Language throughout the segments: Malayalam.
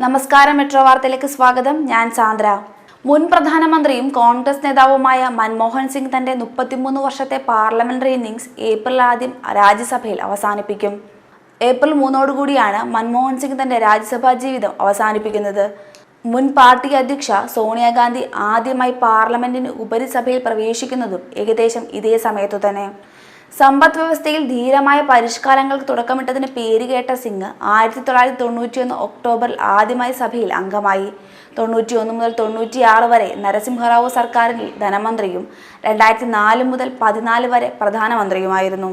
നമസ്കാരം മെട്രോ വാർത്തയിലേക്ക് സ്വാഗതം. ഞാൻ സാന്ദ്ര മുൻ പ്രധാനമന്ത്രിയും കോൺഗ്രസ് നേതാവുമായ മൻമോഹൻ സിംഗ് തന്റെ മുപ്പത്തിമൂന്ന് വർഷത്തെ പാർലമെന്ററി ഇന്നിംഗ്സ് ഏപ്രിൽ ആദ്യം രാജ്യസഭയിൽ അവസാനിപ്പിക്കും. ഏപ്രിൽ മൂന്നോടുകൂടിയാണ് മൻമോഹൻ സിംഗ് തന്റെ രാജ്യസഭാ ജീവിതം അവസാനിപ്പിക്കുന്നത്. മുൻ പാർട്ടി അധ്യക്ഷ സോണിയാഗാന്ധി ആദ്യമായി പാർലമെന്റിന് ഉപരിസഭയിൽ പ്രവേശിക്കുന്നതും ഏകദേശം ഇതേ സമയത്തു തന്നെ സമ്പദ് വ്യവസ്ഥയിൽ ധീരമായ പരിഷ്കാരങ്ങൾക്ക് തുടക്കമിട്ടതിന് പേരുകേട്ട സിംഗ് ആയിരത്തി തൊള്ളായിരത്തി തൊണ്ണൂറ്റിയൊന്ന് ഒക്ടോബറിൽ ആദ്യമായി സഭയിൽ അംഗമായി. തൊണ്ണൂറ്റിയൊന്ന് മുതൽ തൊണ്ണൂറ്റിയാറ് വരെ നരസിംഹറാവു സർക്കാരിൽ ധനമന്ത്രിയും രണ്ടായിരത്തി നാല് മുതൽ പതിനാല് വരെ പ്രധാനമന്ത്രിയുമായിരുന്നു.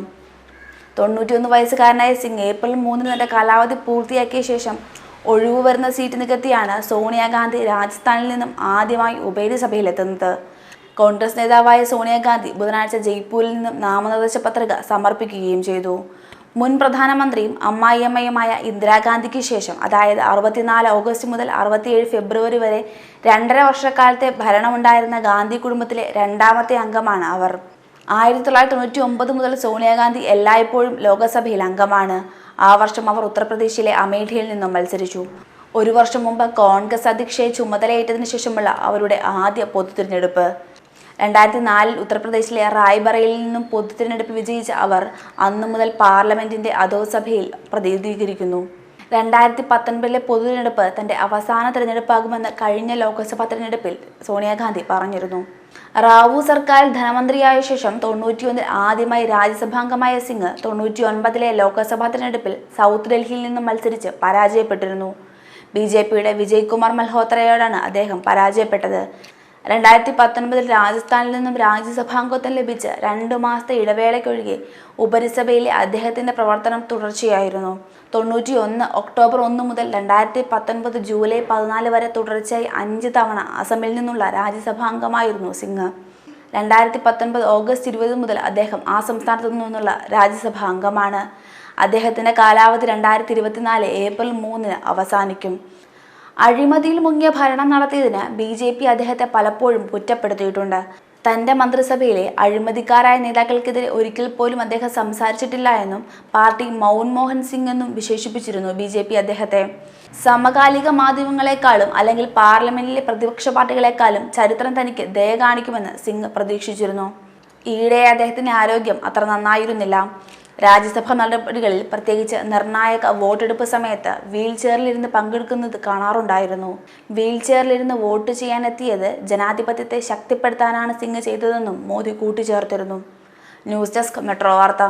തൊണ്ണൂറ്റിയൊന്ന് വയസ്സുകാരനായ സിംഗ് ഏപ്രിൽ മൂന്നിന് തന്റെ കാലാവധി പൂർത്തിയാക്കിയ ശേഷം ഒഴിവു വരുന്ന സീറ്റ് നികത്തിയാണ് സോണിയാഗാന്ധി രാജസ്ഥാനിൽ നിന്നും ആദ്യമായി ഉഭയസഭയിലെത്തുന്നത് കോൺഗ്രസ് നേതാവായ സോണിയാഗാന്ധി ബുധനാഴ്ച ജയ്പൂരിൽ നിന്നും നാമനിർദ്ദേശ പത്രിക സമർപ്പിക്കുകയും ചെയ്തു. മുൻ പ്രധാനമന്ത്രിയും അമ്മായിയമ്മയുമായ ഇന്ദിരാഗാന്ധിക്ക് ശേഷം അതായത് അറുപത്തിനാല് ഓഗസ്റ്റ് മുതൽ അറുപത്തിയേഴ് ഫെബ്രുവരി വരെ രണ്ടര വർഷക്കാലത്തെ ഭരണമുണ്ടായിരുന്ന ഗാന്ധി കുടുംബത്തിലെ രണ്ടാമത്തെ അംഗമാണ് അവർ. ആയിരത്തി തൊള്ളായിരത്തി തൊണ്ണൂറ്റി ഒമ്പത് മുതൽ സോണിയാഗാന്ധി എല്ലായ്പ്പോഴും ലോകസഭയിൽ അംഗമാണ്. ആ വർഷം അവർ ഉത്തർപ്രദേശിലെ അമേഠിയിൽ നിന്നും മത്സരിച്ചു. ഒരു വർഷം മുമ്പ് കോൺഗ്രസ് അധ്യക്ഷയെ ചുമതലയേറ്റതിനു ശേഷമുള്ള അവരുടെ ആദ്യ പൊതു തിരഞ്ഞെടുപ്പ് രണ്ടായിരത്തി നാലിൽ ഉത്തർപ്രദേശിലെ റായ്ബറയിൽ നിന്നും പൊതു തിരഞ്ഞെടുപ്പ് വിജയിച്ച അവർ അന്നു മുതൽ പാർലമെന്റിന്റെ അധോസഭയിൽ പ്രതിനിധീകരിക്കുന്നു. രണ്ടായിരത്തി പത്തൊൻപതിലെ പൊതു തിരഞ്ഞെടുപ്പ് തന്റെ അവസാന തിരഞ്ഞെടുപ്പാകുമെന്ന് കഴിഞ്ഞ ലോക്സഭാ തിരഞ്ഞെടുപ്പിൽ സോണിയാഗാന്ധി പറഞ്ഞിരുന്നു. റാവു സർക്കാരിൽ ധനമന്ത്രിയായ ശേഷം തൊണ്ണൂറ്റിയൊന്നിൽ ആദ്യമായി രാജ്യസഭാംഗമായ സിംഗ് തൊണ്ണൂറ്റി ഒൻപതിലെ ലോക്സഭാ തിരഞ്ഞെടുപ്പിൽ സൗത്ത് ഡൽഹിയിൽ നിന്നും മത്സരിച്ച് പരാജയപ്പെട്ടിരുന്നു. ബി ജെ പിയുടെ വിജയ് കുമാർ മൽഹോത്രയോടാണ് അദ്ദേഹം പരാജയപ്പെട്ടത്. രണ്ടായിരത്തി പത്തൊൻപതിൽ രാജസ്ഥാനിൽ നിന്നും രാജ്യസഭാംഗത്വം ലഭിച്ച് രണ്ടു മാസത്തെ ഇടവേളയ്ക്കൊഴികെ ഉപരിസഭയിലെ അദ്ദേഹത്തിന്റെ പ്രവർത്തനം തുടർച്ചയായിരുന്നു. തൊണ്ണൂറ്റി ഒന്ന് ഒക്ടോബർ ഒന്ന് മുതൽ രണ്ടായിരത്തി പത്തൊൻപത് ജൂലൈ പതിനാല് വരെ തുടർച്ചയായി അഞ്ച് തവണ അസമിൽ നിന്നുള്ള രാജ്യസഭാംഗമായിരുന്നു സിംഗ്. രണ്ടായിരത്തി പത്തൊൻപത് ഓഗസ്റ്റ് ഇരുപത് മുതൽ അദ്ദേഹം ആ സംസ്ഥാനത്തു നിന്നുള്ള രാജ്യസഭാ അംഗമാണ് അദ്ദേഹത്തിന്റെ കാലാവധി രണ്ടായിരത്തി ഇരുപത്തിനാല് ഏപ്രിൽ മൂന്നിന് അവസാനിക്കും. അഴിമതിയിൽ മുങ്ങിയ ഭരണം നടത്തിയതിന് ബി ജെ പി അദ്ദേഹത്തെ പലപ്പോഴും കുറ്റപ്പെടുത്തിയിട്ടുണ്ട്. തന്റെ മന്ത്രിസഭയിലെ അഴിമതിക്കാരായ നേതാക്കൾക്കെതിരെ ഒരിക്കൽ പോലും അദ്ദേഹം സംസാരിച്ചിട്ടില്ല എന്നും പാർട്ടി മൗൻമോഹൻ സിംഗ് എന്നും വിശേഷിപ്പിച്ചിരുന്നു ബി ജെ പി അദ്ദേഹത്തെ. സമകാലിക മാധ്യമങ്ങളെക്കാളും അല്ലെങ്കിൽ പാർലമെന്റിലെ പ്രതിപക്ഷ പാർട്ടികളെക്കാളും ചരിത്രം തനിക്ക് ദയ കാണിക്കുമെന്ന് സിംഗ് പ്രതീക്ഷിച്ചിരുന്നു. ഈയിടെ അദ്ദേഹത്തിന്റെ ആരോഗ്യം അത്ര നന്നായിരുന്നില്ല. രാജ്യസഭാ നടപടികളിൽ പ്രത്യേകിച്ച് നിർണായക വോട്ടെടുപ്പ് സമയത്ത് വീൽ ചെയറിലിരുന്ന് പങ്കെടുക്കുന്നത് കാണാറുണ്ടായിരുന്നു. വീൽ ചെയറിലിരുന്ന് വോട്ട് ചെയ്യാനെത്തിയത് ജനാധിപത്യത്തെ ശക്തിപ്പെടുത്താനാണ് സിംഗ് ചെയ്തതെന്നും മോദി കൂട്ടിച്ചേർത്തിരുന്നു. ന്യൂസ് ഡെസ്ക് മെട്രോ വാർത്ത.